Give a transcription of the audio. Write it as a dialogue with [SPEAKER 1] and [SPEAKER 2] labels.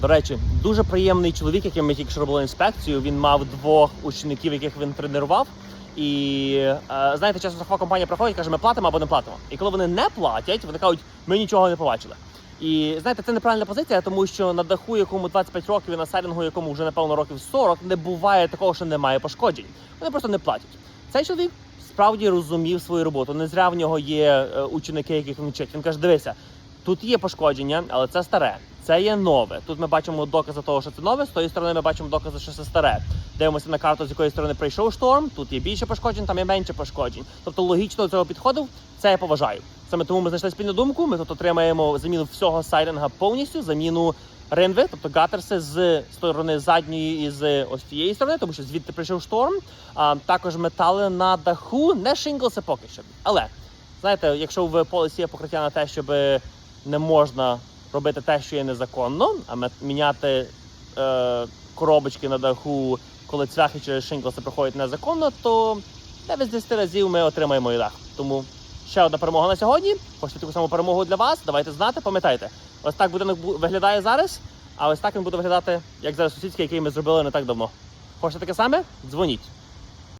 [SPEAKER 1] До речі, дуже приємний чоловік, яким ми тільки що робили інспекцію. Він мав двох учеників, яких він тренував. І е, знаєте, часто страхова компанія приходить, каже, ми платимо або не платимо. І коли вони не платять, вони кажуть, ми нічого не побачили. І знаєте, це неправильна позиція, тому що на даху, якому 25 років, і на сайдингу, якому вже напевно років 40, не буває такого, що немає пошкоджень. Вони просто не платять. Цей чоловік справді розумів свою роботу. Не зря в нього є е, ученики, яких він вчить. Він каже: дивися, тут є пошкодження, але це старе. Це є нове. Тут ми бачимо докази того, що це нове. З тої сторони ми бачимо докази, що це старе. Дивимося на карту, з якої сторони прийшов шторм. Тут є більше пошкоджень, там є менше пошкоджень. Тобто логічно до цього підходив. Це я поважаю. Саме тому ми знайшли спільну думку. Ми тут отримаємо заміну всього сайдинга повністю, заміну ринви, тобто гатерси з сторони задньої і з ось цієї сторони, тому що звідти прийшов шторм. А також метали на даху, не шинглси поки що. Але знаєте, якщо в полісі є покриття на те, щоб не можна робити те, що є незаконно, а міняти е, коробочки на даху, коли цвяхи чи шинглси проходять незаконно, то 9 з 10 разів ми отримаємо і дах. Тому ще одна перемога на сьогодні. Хочете таку саму перемогу для вас? Давайте знати, пам'ятайте. Ось так будинок виглядає зараз, а ось так він буде виглядати, як зараз сусідський, який ми зробили не так давно. Хочете таке саме? Дзвоніть.